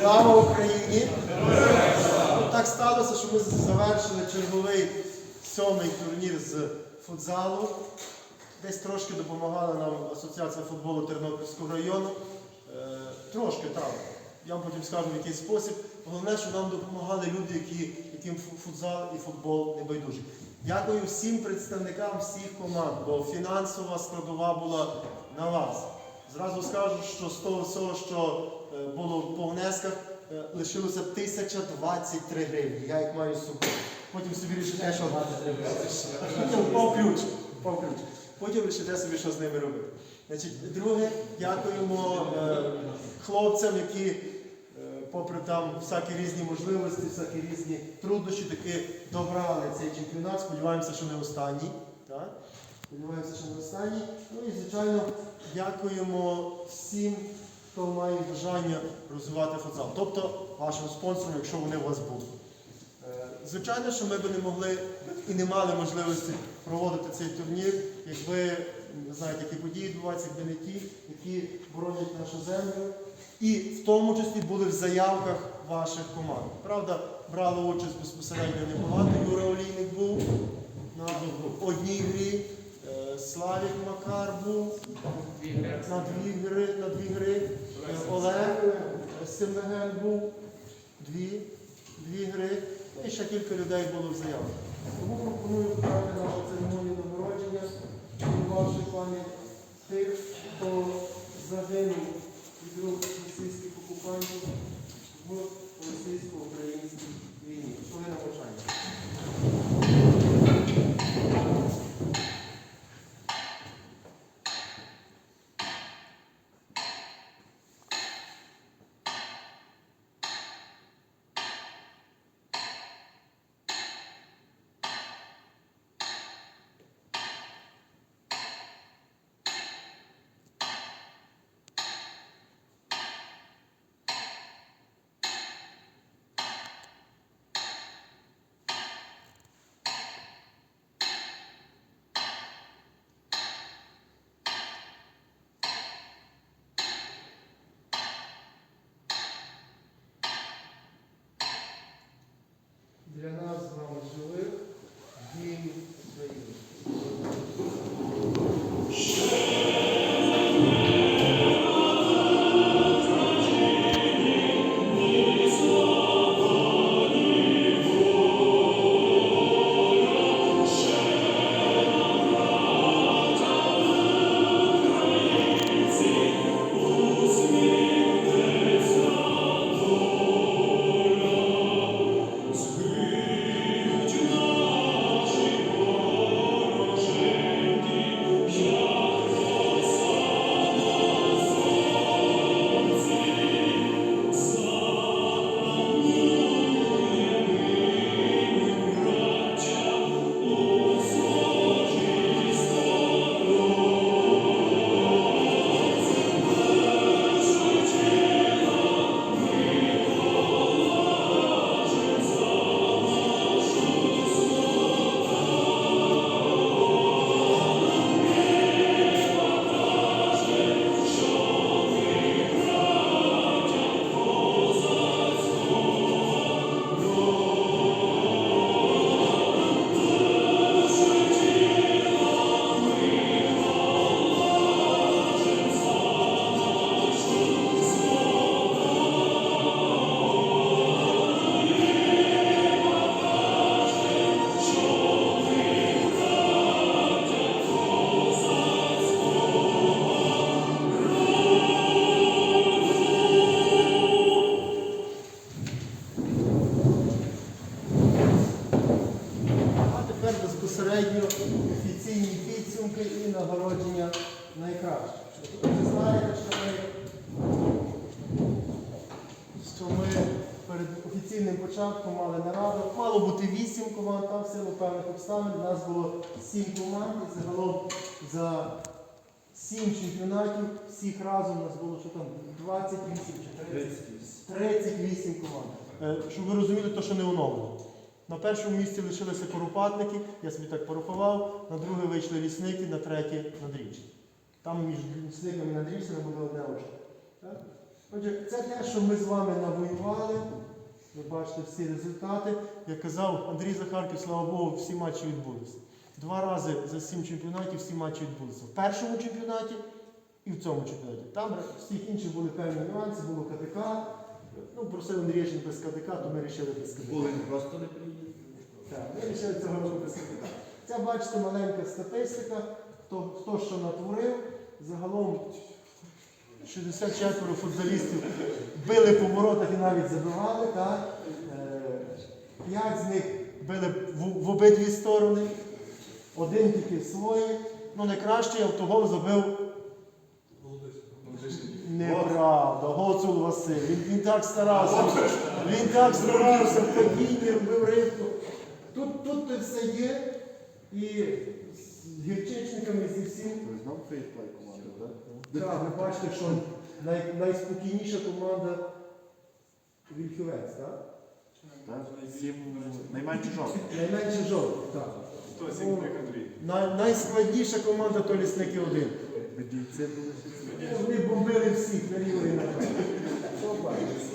Слава Україні! Ну, Так сталося, що ми завершили черговий сьомий турнір з футзалу. Десь трошки допомагала нам Асоціація футболу Тернопільського району. Е, трошки так. Я вам потім скажу в який спосіб. Головне, що нам допомагали люди, які, яким футзал і футбол не байдужі. Дякую всім представникам всіх команд, бо фінансова складова була на вас. Зразу скажу, що з того всього, що було по внесках, е, лишилося 1023 гривні. Я як маю з собою. Потім собі рішите, що Потім впав ключ. Потім рішите собі, що з ними робити. Значить, друге, дякуємо е, хлопцям, які, е, попри там всякі різні можливості, всякі різні труднощі, таки добрали цей чемпіонат. Сподіваємося, що не останній. Сподіваємося, що не останній. Ну і, звичайно, дякуємо всім, хто має бажання розвивати футзал. Тобто вашим спонсорам, якщо вони у вас будуть. Е, Звичайно, що ми б не могли і не мали можливості проводити цей турнір, якби не знаєте, які події відбуваються, якби не ті, які боронять нашу землю. І в тому числі були в заявках ваших команд. Правда, брало участь безпосередньо небагато. Юра Олійник був на одній грі, Славік Макар був на дві гри, на дві гри. Олег е, Семеген був дві, дві гри. Ну, І ще кілька людей було в заявках. Тому пропоную вправити нашу церемонію нагородження вашій пам'ять тих, хто загинув від рук російських окупантів в російсько-українській війні. Хвилина мовчання. Певних обставин. У нас було 7 команд і загалом за 7 чемпіонатів всіх разом у нас було що там 28 чи 30? 38 команд. Е, Щоб ви розуміли, то що не оновлено. На першому місці лишилися коропатники, я собі так порахував, на друге вийшли лісники, на третє надрівчі. Там між лісниками і надрівцями буде одне. Так? Отже, це те, що ми з вами навоювали. Ви бачите всі результати. Як казав Андрій Захарків, слава Богу, всі матчі відбулися. Два рази за сім чемпіонатів всі матчі відбулися. В першому чемпіонаті і в цьому чемпіонаті. Там всіх інших були певні нюанси, було КДК. Ну, просив Андрій без КДК, то ми вирішили без КДК. Були просто не приїхали. Так, ми вирішили цього року без КДК. Це, бачите, маленька статистика, хто, хто що натворив. Загалом 64 футболістів били по воротах і навіть забивали. Е, П'ять з них били в, обидві сторони, один тільки в свої. Ну, найкращий автогол забив Неправда, Гоцул Василь. Він, він так старався. Він так старався, в падінні робив рибку. Тут, тут все є. І з гірчичниками зі всім. Ви знову фейсплей команда, так? Ви бачите, що най, найспокійніша команда Вільхівець, так? Так? Сім найменше жовтих. Найменше жовтих, так. Хто сім як Андрій? Най, найскладніша команда то лісники один. Бедійці були ще ці. Ну, Вони бомбили всіх і направо. Що бачите?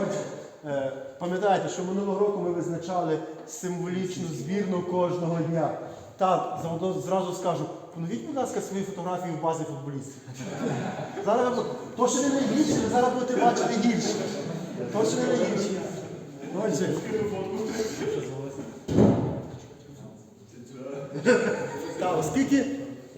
Отже, е, пам'ятаєте, що минулого року ми визначали символічну збірну кожного дня. Так, зразу скажу, поновіть, будь ласка, свої фотографії в базі футболістів. Зараз то, що не найгірше, ви зараз будете бачити гірше. То, що не найгірше. Отже, Так, оскільки,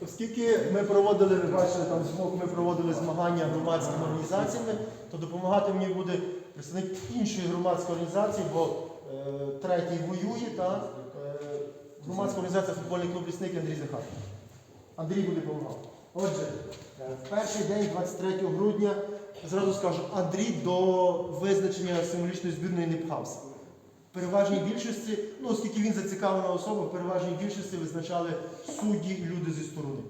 оскільки ми проводили, ви бачили там збоку, ми проводили змагання громадськими організаціями, то допомагати мені буде представник іншої громадської організації, бо е, третій воює, так? Е, громадська організація футбольний клуб лісник Андрій Захар. Андрій буде допомагати. Отже, е, в перший день, 23 грудня, зразу скажу, Андрій до визначення символічної збірної не пхався. В переважній більшості, ну оскільки він зацікавлена особа, в переважній більшості визначали судді і люди зі сторони.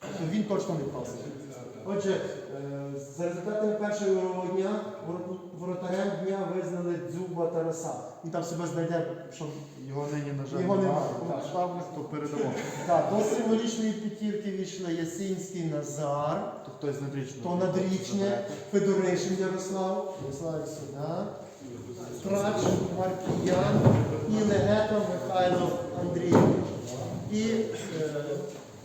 Тобто він точно не впався. Отже, е, за результатами першого дня воротарем дня визнали Дзюба Тараса. Він там себе знайде, що Його нині, на жаль, Його немає, немає. так. То передамо. так, до символічної п'ятірки війшли Ясинський Назар, То хтось надрічний. то надрічне, Федоришин Ярослав, Ярослав сюди, Трач Маркіян і Легета Михайло Андрійович. І е,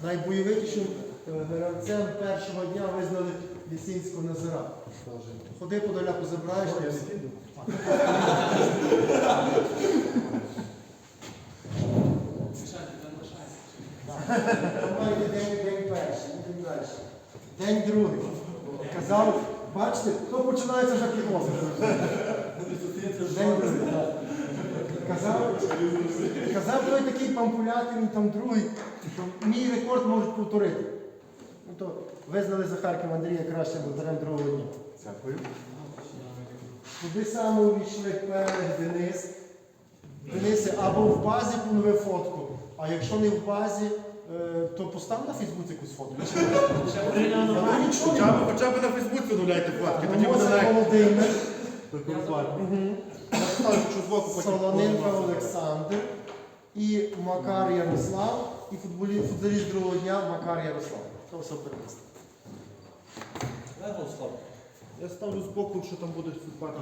найбойовитішим е, гравцем першого дня визнали Лісінського Назара. Ходи подоляку забираєш. я всі. Давайте день, день перший, йдемо далі. День другий. Казав, бачите, хто починається вже підвозити. День другий, так. Казав, казав той такий пампулятор, він там другий, що мій рекорд можуть повторити. Ну то визнали Захарків Андрія кращим володарем другого дня. Дякую. Туди саме увійшли Пелех, Денис. Денисе, або в базі понови фотку, а якщо не в базі, е, то постав на Фейсбуці якусь фотку. Хоча б, хоча б на Фейсбуці доляйте фотки, тоді буде Мозик легко. Володимир, Мгм. Що збоку потім. Солоненко Олександр і Макар Ярослав, і футболі- футболіст другого дня Макар Ярослав. Це все перенесли. Я ставлю збоку, що там будуть футбати.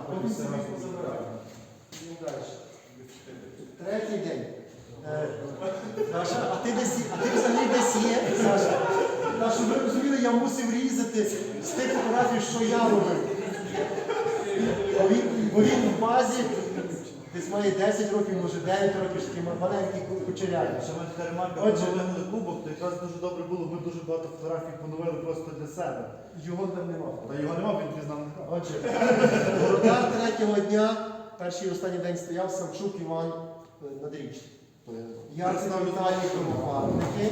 Третій день. Е, Саша, а ти десь а ти взагалі десь є, Саша. Та, щоб ви розуміли, я мусив різати з тих фотографій, що я робив. Бо він, бо він в базі десь має 10 років, може 9 років, такий маленький кучерявий. Ще ми така ремарка, Отже. то якраз дуже добре було, ми дуже багато фотографій поновили просто для себе. Його там немає. Та його нема, він пізнав. Отже, воротар третього дня, перший і останній день стояв Савчук Іван е, Надрічний. Я ставлю Віталій Коропатники,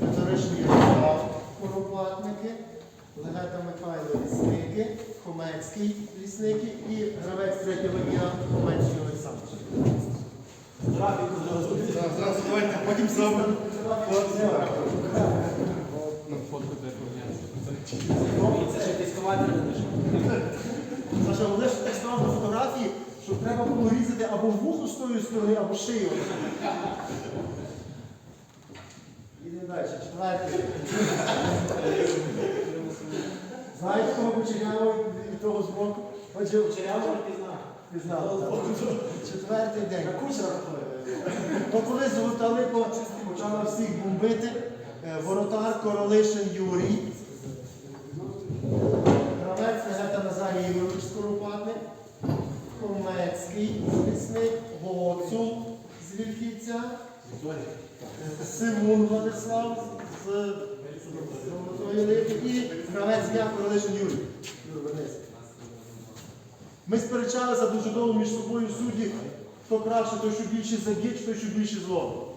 Федоришний Ярослав Коропатники, Легета Михайло Лісники, Хомецький Лісники і гравець третього дня Хомецький Олександр. Давайте потім зробимо. Саша, вони ж так став на фотографії, що треба було різати або вухо з тої сторони, або шию. Ідемо далі, четвертий. Знаєте, кого починав того з боку. Отже, пізнав. так. Четвертий день. То коли Золота Липа почала всіх бомбити, е, воротар Королишин Юрій, гравець Легета Назарій Ігорович Скоропадний, Хомецький лісник, Гоцул з Вільхівця, Сивун Владислав з Золотої і гравець я Королишин Юрій. Ми сперечалися дуже довго між собою судді, хто краще, той, що більше заб'є, чи той, що більше зло.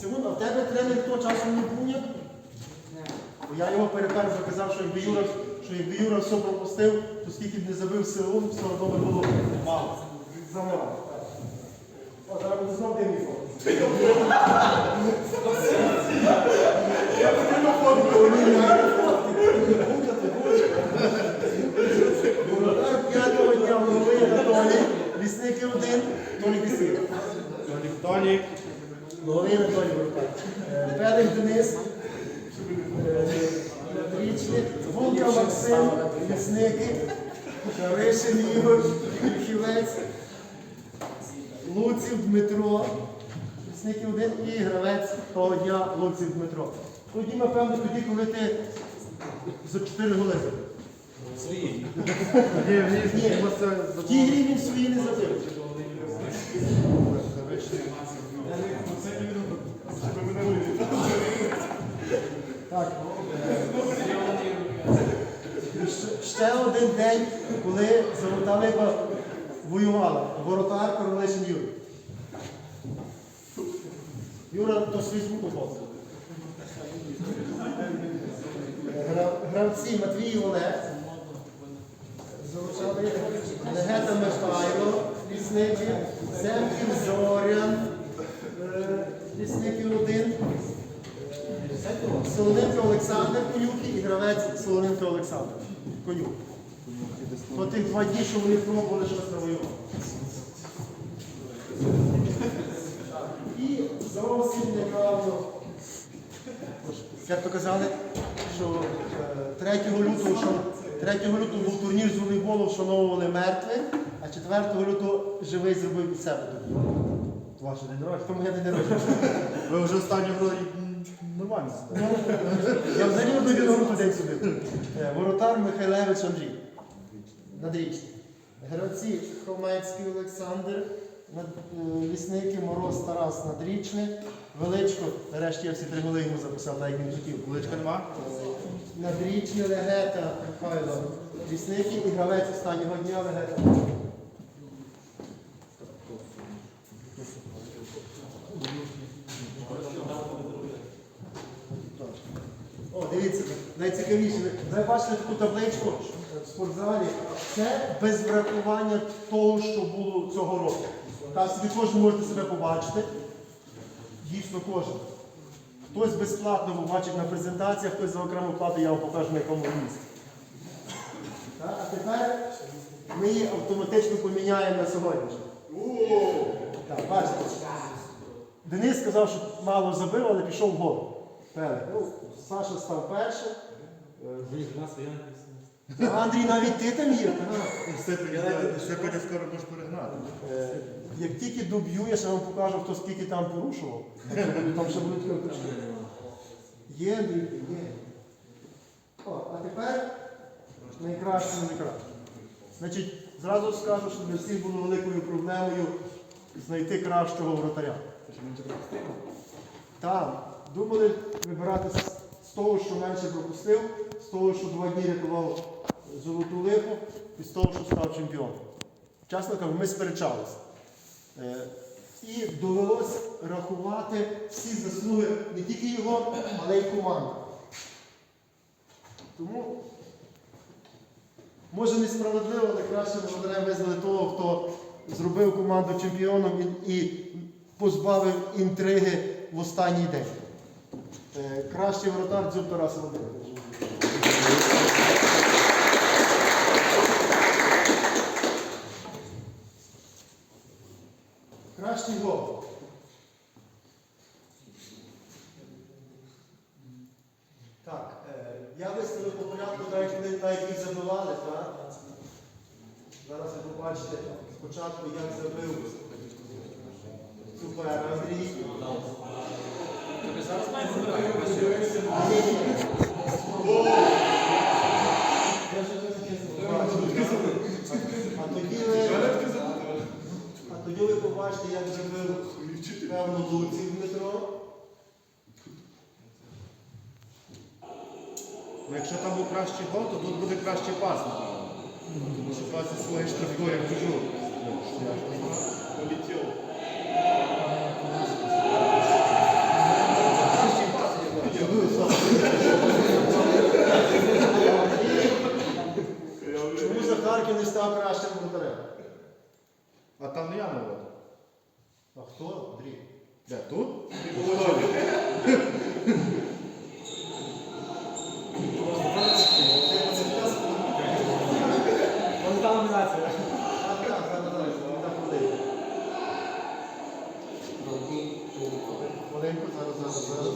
Симон, а в тебе тренер того часу не був? Бо я його перепер казав, що якби Юра, що якби Юра все пропустив, то скільки б не забив Силун, все одно би було мало. Замало. О, зараз буде знов дивний фото. Я потрібно Воротар п'ятого дня голови Анатолій, лісники один, Толі Кисів. Толік, Толік. Головний Анатолій Воротар. Е, Денис, Максим, лісники, Шаришин Ігор, Вільхівець, Луців Дмитро, лісники один і гравець того дня Луців Дмитро. Тоді, напевно, тоді, коли ти за 4 голи забив. Це В тій грі він свої не забив. Так. е, ще- Ще один день, коли Золота Липа воювала. Воротар Королешин Юрій. Юра Фейсбуку фото. Гра- Гравці Матвій Олег. Золота Легета Михайло, лісники. Семків Зорян. е, Лісників один. Солоненко Олександр Конюк і гравець Солоненко Олександр Конюк. По тих два дні, що вони пробували щось навоювати. І зовсім неправильно, як то казали, що е, 3 лютого, що 3 лютого був турнір з волейболу, вшановували мертвих, а 4 лютого живий зробив від себе тоді. Ваше день народження. Тому я не народження. Ви вже останню гру нормально. Ну, Я взагалі одну білорусу день судив. Е, Воротар Михайлевич Андрій. Надрічний. Гравці Хромецький Олександр, е, лісники Мороз Тарас Надрічний, Величко, нарешті я всі три голи йому записав, як він хотів. Величка нема? Надрічний Легета Михайло. Лісники і гравець останнього дня Легета. О, дивіться, найцікавіше. Ви бачите таку табличку в спортзалі. Це без врахування того, що було цього року. Там собі кожен можете себе побачити. Дійсно кожен. Хтось безплатно побачить на презентаціях, хтось за окрему плату, я вам покажу на якому місці. Так, А тепер ми її автоматично поміняємо на сьогоднішню. Так, бачите. Денис сказав, що мало забив, але пішов в гол. Ну, Саша став першим. Е, Андрій, навіть ти там є. так. Степаня скоро можеш перегнати. Е, Як тільки доб'ю, я ще вам покажу, хто скільки там порушував. Там ще будуть кнопочки. Є, Андрій, є. О, а тепер найкраще найкраще. Значить, зразу скажу, що для всіх було великою проблемою знайти кращого вратаря. Там думали вибирати з того, що менше пропустив, з того, що два дні рятував золоту липу, і з того, що став чемпіоном. Чесно кажу, ми сперечалися. Е, І довелося рахувати всі заслуги не тільки його, але й команди. Тому, може несправедливо, але краще володарем визнали того, хто зробив команду чемпіоном і, і позбавив інтриги в останній день. Е, Кращий воротар Дзюб Тарас Володимирович. Кращий гол. Так, е, Я виставив по порядку, так як вони так як їх забивали, так? Зараз ви побачите спочатку, як забив супер Андрій. Я вже це бачив. А тоді ви, а тоді ви побачите, як забив певно Луців Дмитро. Ну, якщо там був кращий гол, то тут буде краще пас, напевно. Тому що пас із своєї штрафної я кажу. Полетів. Чому Захарків не став кращим воротарем? А там не я навод. А хто? Андрій? Де, тут? Вон там номінація. Так, так, зараз, зараз, вон там хвилинку. Маленьку, зараз, зараз, зараз.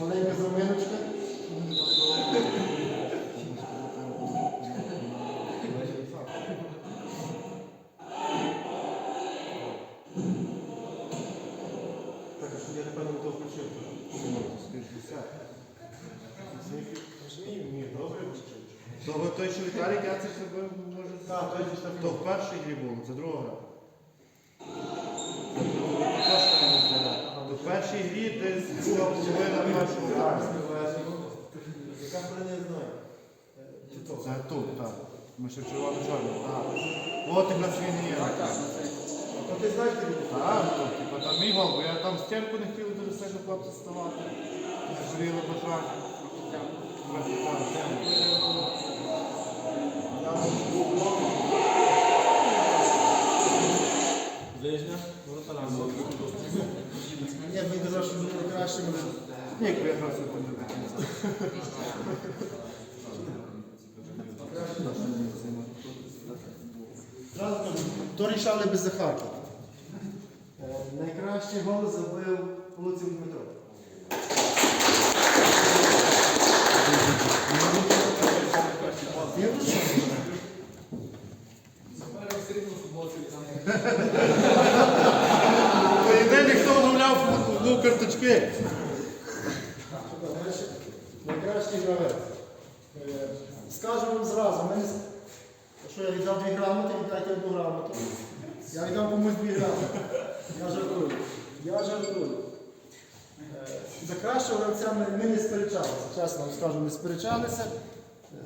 Маленька заминочка. Так, а що я напевно не то включив. Ні, ні, добре включив. То ви той, що Віталій Яцик зробив, може. Так, той зі То штрафного. в першій грі було, це друга гра. Це друга гра, також там не знаю. То в першій грі десь друга половина першого гра. Яка хвилина я знаю? Чи то? Це тут, так. Ми ще червоно чорно. Так. От він і є. То ти знаєш, ти ну, типа там мій гол, бо я там стінку не хотів дуже сильно хлопці ставати. Згоріли бажання. Ближня, воротара. Я б не казав, що було краще. Ні, якби я грався там не до кінця. Зразу кажу, то рішали без Захарка. Е, Найкращий гол забив Луців Дмитро. Єдиний, хто оновляв ну, карточки. Найкращий гравець. Е, Скажу вам зразу, с- що я віддав дві грамоти, віддайте одну грамоту. Я віддав комусь дві грамоти. Я жартую. Я жартую. Е, За кращого гравця ми, ми не сперечалися. Чесно вам скажу, не сперечалися. Е,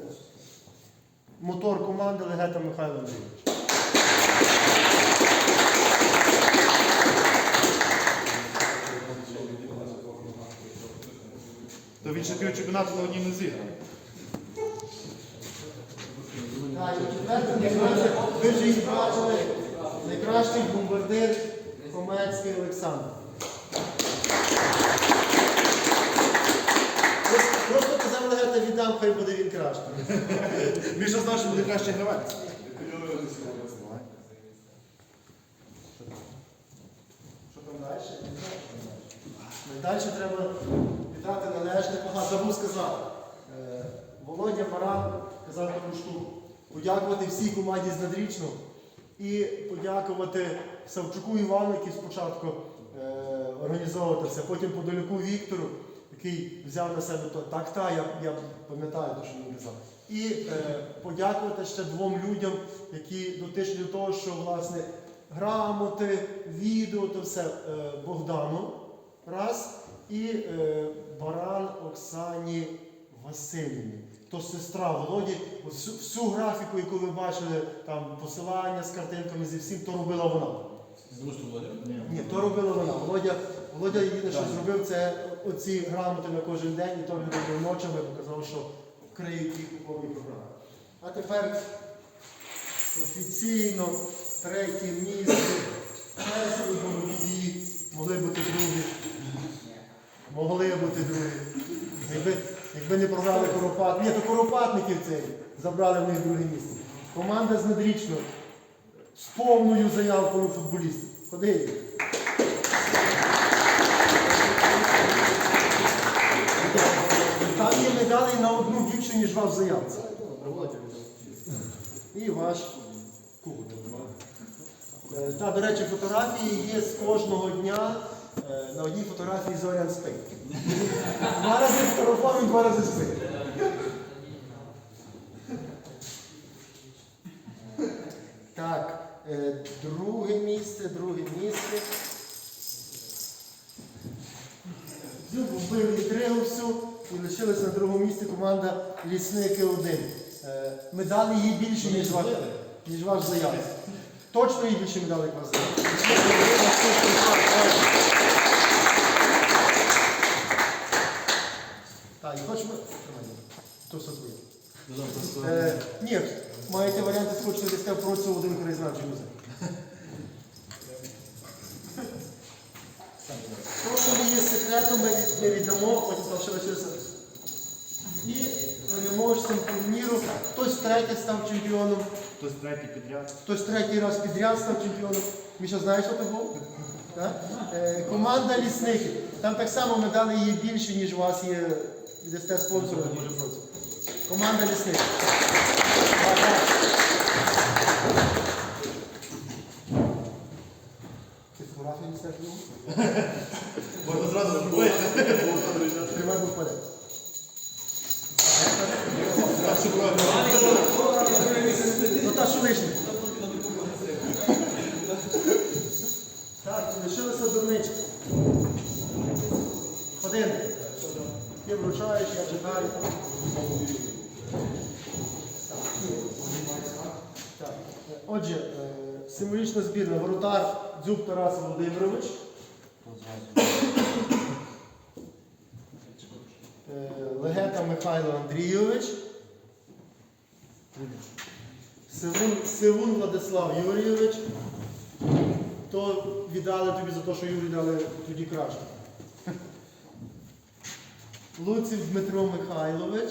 Мотор команди Легета Михайло Андрійович. То він ще півчемпіонату на одній не зіграв. Так, і четверте місце, ви вже їх бачили, найкращий бомбардир Комецький Олександр. Просто- казав Легета віддам, хай буде він краще. Міша знав, що буде краще гравець. Що там далі? Далі треба віддати належне. Ага, забув сказати. Е, Володя Баран казав таку штуку. Подякувати всій команді з надрічного і подякувати Савчуку Івану, який спочатку е, організовував це потім Подоляку Віктору, який взяв на себе то. Так, так, я, я пам'ятаю те, що він казав. І е, подякувати ще двом людям, які дотичні до того, що власне грамоти, відео, то все е, Богдану. Раз. І е, Баран Оксані Васильівні. То сестра Володі, всю, всю графіку, яку ви бачили, там посилання з картинками зі всім, то робила вона. Володя? Ні, то робила вона. Володя, Володя єдине, що зробив, це оці грамоти на кожен день, і то він робив ночами, показав, що криють їх у повній програмі. А тепер офіційно третє місце. Перший боротьбі могли бути другі. Могли бути другі. Якби, не програли Коропат. Ні, то Коропатників цей забрали в них друге місце. Команда з Надрічного з повною заявкою футболістів. Ходи. ніж ваш заявці. І ваш кубок. Е, Та, до речі, фотографії є з кожного дня. Е, На одній фотографії Зорян спить. Два рази фотографуємо, два рази спить. Так, е, друге місце, друге місце. Вбив інтригу всю і лишилася на другому місці команда Лісники 1. Е, Медалі їй більше, ніж ваш, ніж ваш заяв. Точно їй більше медалей, як вас заяв. Лісники 1, наступний факт. Так, і хочемо. То все своє. Е, ні, маєте варіанти скучно десь просто один краєзнавчий музей. То, що не є секретом, ми, ми віддамо, потім там. І переможцем турніру. Хтось третій став чемпіоном, Хтось третій підряд. хтось третій раз підряд став чемпіоном. Міша, знаєш, що це було? Так? Е, команда лісників. Там так само медалі є більше, ніж у вас є віддасте спонсора, може просити. Команда фотографію не ставив? Можна зразу зробити. Тримай. Ну. Так, лишилася дурничка. Один. Ти вручаєш, я читаю. Отже, е, символічна збірна. Воротар Дзюб Тарас Володимирович. Е, Легета Михайло Андрійович. Сивун, Сивун Владислав Юрійович. То віддали тобі за те, що Юрій дали тоді краще. Луців Дмитро Михайлович.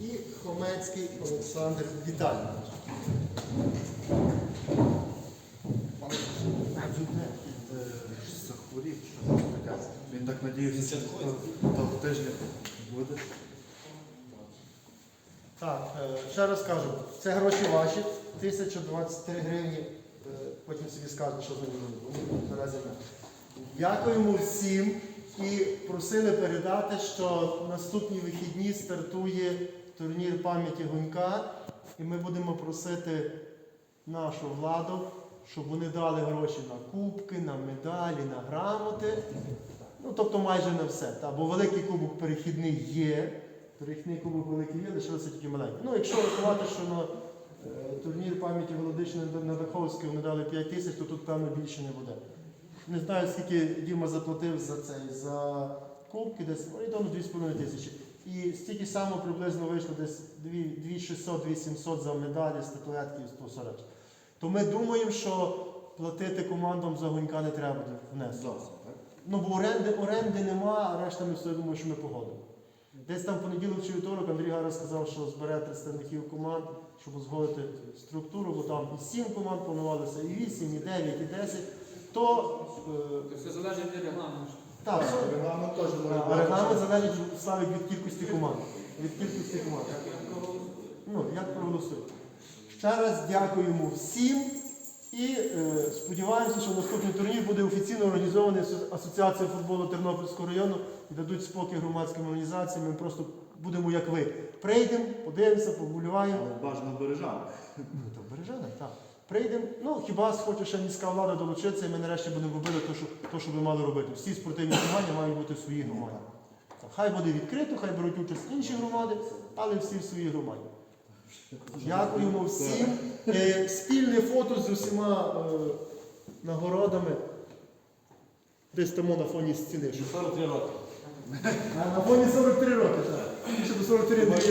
І Хомецький Олександр Віталійович. Захворів, що. Він так надіявся, що того тижня буде. Так, е, ще раз кажу, це гроші ваші, 1023 гривні, е, потім собі скажете, що з ними не. Дякуємо всім і просили передати, що наступні вихідні стартує турнір пам'яті Гунька, і ми будемо просити нашу владу, щоб вони дали гроші на кубки, на медалі, на грамоти. Ну, тобто майже на все. Та, бо великий кубок перехідний є. Перехідний кубок великий є, лишилося тільки маленький. Ну, якщо рахувати, що на е, турнір пам'яті Володичної Надаховської вони дали 5 тисяч, то тут, певно, більше не буде. Не знаю, скільки Діма заплатив за цей, за кубки, десь орієнтовно 2,5 тисячі. І стільки само приблизно вийшло десь 2600-2700 за медалі, статуетки і 100 решта. То ми думаємо, що платити командам за гонька не треба буде внести. Ну, бо оренди, оренди нема, а решта ми все думаю, що ми погодимо. Десь там в понеділок чи вівторок Андрій Гара сказав, що збере представників команд, щоб узгодити структуру, бо там і 7 команд планувалося, і 8, і 9, і 10. То е, Це все залежить від регламенту. Так. Регламент теж може регламент залежить Славік, від кількості команд. Від кількості команд. Ну, як проголосують. Ще раз дякуємо всім і е, сподіваємося, що наступний турнір буде офіційно організований Асо- Асоціацією футболу Тернопільського району і дадуть спокій громадським організаціям. Ми просто будемо як ви. Прийдемо, подивимося, поболіваємо. Але бажано бережати. Ну, то бережане, так. Прийдемо. Ну, хіба хоче ще міська влада долучитися, і ми нарешті будемо робити те, що, то, що ви мали робити. Всі спортивні змагання мають бути в своїй громаді. Хай буде відкрито, хай беруть участь інші громади, але всі в своїй громаді. Дякуємо всім. Е, спільне фото з усіма е, нагородами. Десь там на фоні стіни. що- 43 роки. А на фоні 43 роки, так. Ще до 43 не є